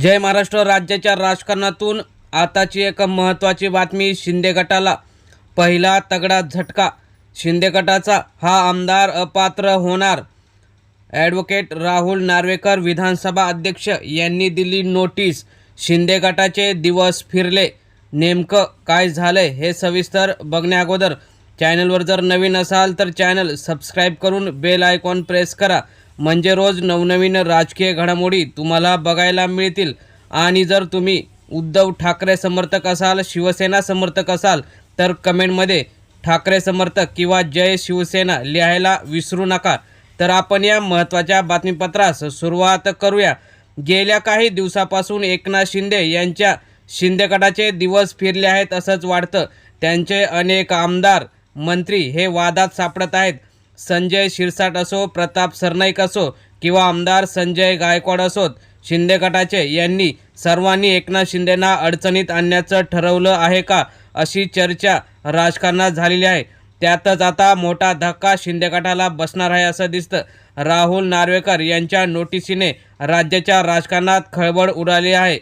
जय महाराष्ट्र. राज्याच्या राजकारणातून आताची एक महत्त्वाची बातमी शिंदे गटाला. पहिला तगडा झटका. शिंदे गटाचा हा आमदार अपात्र होणार. ॲडव्होकेट राहुल नार्वेकर विधानसभा अध्यक्ष यांनी दिली नोटीस. शिंदे गटाचे दिवस फिरले. नेमकं काय झालंय हे सविस्तर बघण्याअगोदर चॅनलवर जर नवीन असाल तर चॅनल सबस्क्राईब करून बेल आयकॉन प्रेस करा. म्हणजे रोज नवनवीन राजकीय घडामोडी तुम्हाला बघायला मिळतील. आणि जर तुम्ही उद्धव ठाकरे समर्थक असाल शिवसेना समर्थक असाल तर कमेंटमध्ये ठाकरे समर्थक किंवा जय शिवसेना लिहायला विसरू नका. तर आपण या महत्त्वाच्या बातमीपत्रास सुरुवात करूया. गेल्या काही दिवसापासून एकनाथ शिंदे यांच्या शिंदे गटाचे दिवस फिरले आहेत असंच वाटतं. त्यांचे अनेक आमदार मंत्री हे वादात सापडत आहेत. संजय शिरसाट असो प्रताप सरनाईक असो किंवा आमदार संजय गायकवाड असोत शिंदे गटाचे यांनी सर्वांनी एकनाथ शिंदेना अडचणीत आणण्याचं ठरवलं आहे का अशी चर्चा राजकारणात झालेली आहे. त्यातच आता मोठा धक्का शिंदे गटाला बसणार आहे असं दिसतं. राहुल नार्वेकर यांच्या नोटिसीने राज्याच्या राजकारणात खळबळ उडाली आहे.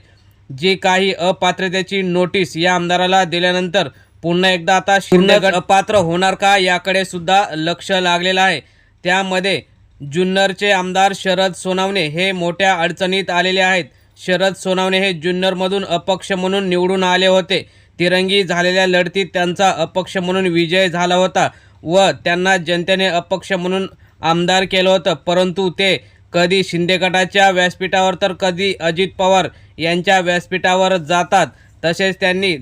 जी काही अपात्रतेची नोटीस या आमदाराला दिल्यानंतर पुन्हा एकदा आता गट अपात्र होणार का याकडे सुद्धा लक्ष लागलेलं आहे. त्यामध्ये जुन्नरचे आमदार शरद सोनावणे हे मोठ्या अडचणीत आलेले आहेत. शरद सोनावणे हे जुन्नरमधून अपक्ष म्हणून निवडून आले होते. तिरंगी झालेल्या लढतीत त्यांचा अपक्ष म्हणून विजय झाला होता व त्यांना जनतेने अपक्ष म्हणून आमदार केलं होतं. परंतु ते कधी शिंदे गटाच्या व्यासपीठावर तर कधी अजित पवार यांच्या व्यासपीठावर जातात. तसेच त्यांनी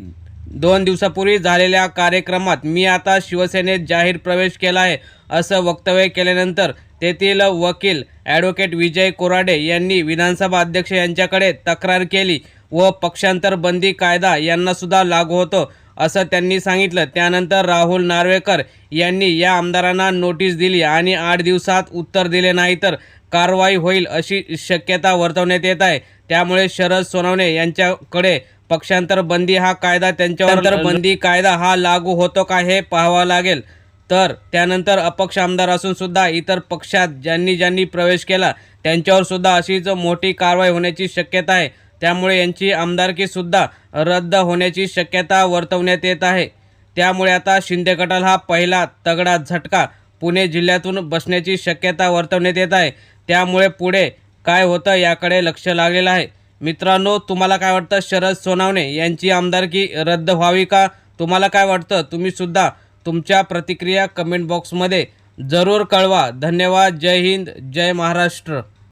दोन दिवसापूर्वी झालेल्या कार्यक्रमात मी आता शिवसेनेत जाहीर प्रवेश केला आहे असं वक्तव्य केल्यानंतर तेथील वकील ॲडव्होकेट विजय कोराडे यांनी विधानसभा अध्यक्ष यांच्याकडे तक्रार केली व पक्षांतर बंदी कायदा यांनासुद्धा लागू होतो असं त्यांनी सांगितलं. त्यानंतर राहुल नार्वेकर यांनी या आमदारांना नोटीस दिली आणि आठ दिवसात उत्तर दिले नाही तर कारवाई होईल अशी शक्यता वर्तवण्यात येत आहे. त्यामुळे शरद सोनवणे यांच्याकडे पक्षांतर बंदी हा कायदा त्यांच्यावर बंदी कायदा हा लागू होतो का हे पाहावं लागेल. तर त्यानंतर अपक्ष आमदार असून सुद्धा इतर पक्षात ज्यांनी ज्यांनी प्रवेश केला त्यांच्यावर सुद्धा अशीच मोठी कारवाई होण्याची शक्यता आहे. त्यामुळे यांची आमदारकी सुद्धा रद्द होण्याची शक्यता वर्तवण्यात येत आहे. त्यामुळे आता शिंदे गटाला हा पहिला तगडा झटका पुणे जिल्ह्यातून बसण्याची शक्यता वर्तवण्यात येत आहे. त्यामुळे पुढे काय होतं याकडे लक्ष लागलेलं आहे. मित्रांनो तुम्हाला काय वाटतं? शरद सोनावणे यांची आमदारकी रद्द व्हावी का? तुम्हाला काय वाटतं? तुम्हीसुद्धा तुमच्या प्रतिक्रिया कमेंट बॉक्समध्ये जरूर कळवा. धन्यवाद. जय हिंद. जय महाराष्ट्र.